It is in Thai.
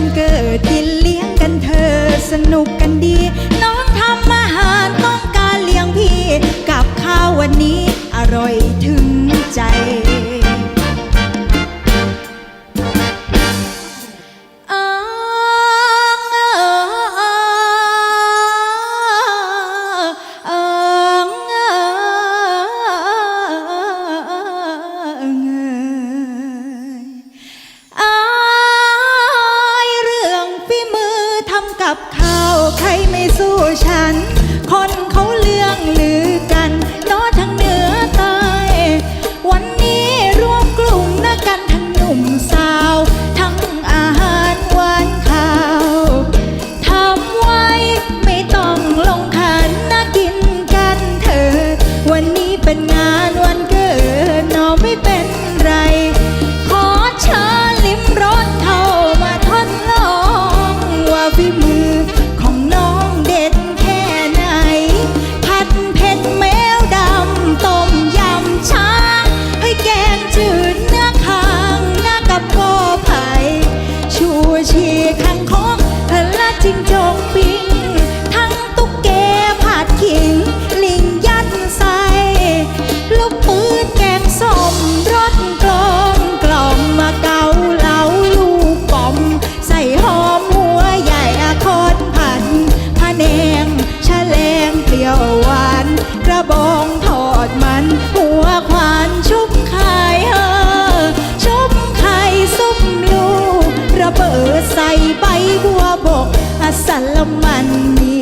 วันเกิดกินเลี้ยงกันเธอสนุกกันดี น้องทำอาหารต้องการเลี้ยงพี่ กับข้าววันนี้อร่อยถึงใจ กับข้าวใครไม่สู้ฉัน คนเขาเลื่องลือ ใส่ใบบัวบกอสัลมันนี